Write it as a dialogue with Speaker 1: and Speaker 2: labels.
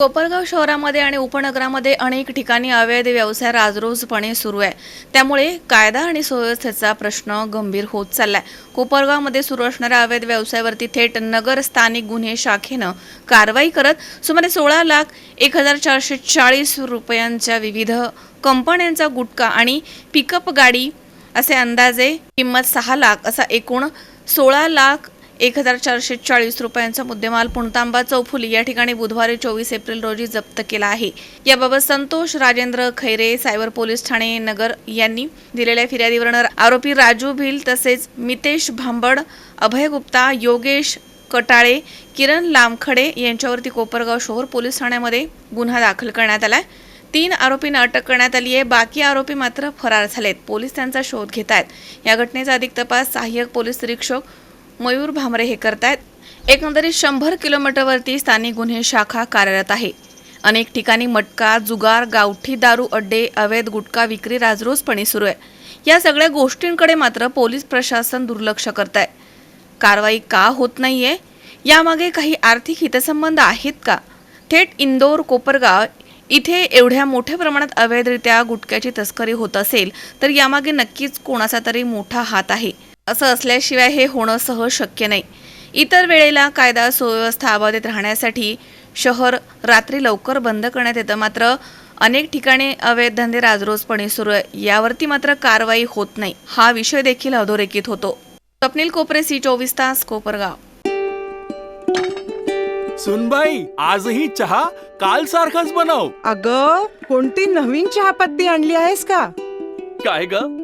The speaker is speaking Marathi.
Speaker 1: कोपरगाव शहरामध्ये आणि उपनगरामध्ये अनेक ठिकाणी अवैध व्यवसाय राजरोजपणे सुरू आहे. त्यामुळे कायदा आणि सुव्यवस्थेचा प्रश्न गंभीर होत चाललाय. कोपरगावमध्ये सुरू असणाऱ्या अवैध व्यवसायावरती थेट नगर स्थानिक गुन्हे शाखेनं कारवाई करत सुमारे सोळा लाख एक हजार चारशे चाळीस रुपयांच्या विविध कंपन्यांचा गुटखा आणि पिकअप गाडी असे अंदाजे किंमत सहा लाख असा एकूण सोळा लाख एक हजार चारशे चाळीस रुपयांचा मुद्देमाल पुणतांबा चौफुली या ठिकाणी बुधवारी चोवीस एप्रिल रोजी जप्त केला आहे. याबाबत संतोष राजेंद्र खैरे सायबर पोलीस ठाणे नगर यांनी दिलेल्या फिर्यादीवरून आरोपी राजू भिल तसेच मितेश भांबड अभय गुप्ता योगेश कटाळे किरण लामखडे यांच्यावरती कोपरगाव शहर पोलीस ठाण्यामध्ये गुन्हा दाखल करण्यात आलाय. तीन आरोपींना अटक करण्यात आली आहे. बाकी आरोपी मात्र फरार झालेत. पोलीस त्यांचा शोध घेत आहेत या घटनेचा अधिक तपास सहाय्यक पोलीस निरीक्षक मयूर भामरे हे करतायत. एकंदरीत शंभर किलोमीटरवरती स्थानिक गुन्हे शाखा कार्यरत आहे. अनेक ठिकाणी मटका जुगार गावठी दारू अड्डे अवैध गुटखा विक्री राजरोजपणे सुरू आहे. या सगळ्या गोष्टींकडे मात्र पोलीस प्रशासन दुर्लक्ष करत आहे कारवाई का होत नाहीये? यामागे काही आर्थिक हितसंबंध आहेत का? थेट इंदोर कोपरगाव इथे एवढ्या मोठ्या प्रमाणात अवैधरित्या गुटख्याची तस्करी होत असेल तर यामागे नक्कीच कोणाचा तरी मोठा हात आहे. असं असल्याशिवाय हे होणं सहज शक्य नाही. इतर वेळेला कायदा सुव्यवस्था अबाधित राहण्यासाठी शहर रात्री लवकर बंद करण्यात येतं. मात्र अनेक ठिकाणी अवैध धंदे राजरोजपणे सुरू आहे. यावरती मात्र कारवाई होत नाही. हा विषय देखील अधोरेखित होतो. स्वप्नील कोपरे सी चोवीस तास कोपरगाव.
Speaker 2: सुनबाई आजही चहा काल सारखाच बनव.
Speaker 3: अग कोणती नवीन चहापत्ती आणली आहेस का?
Speaker 2: काय ग?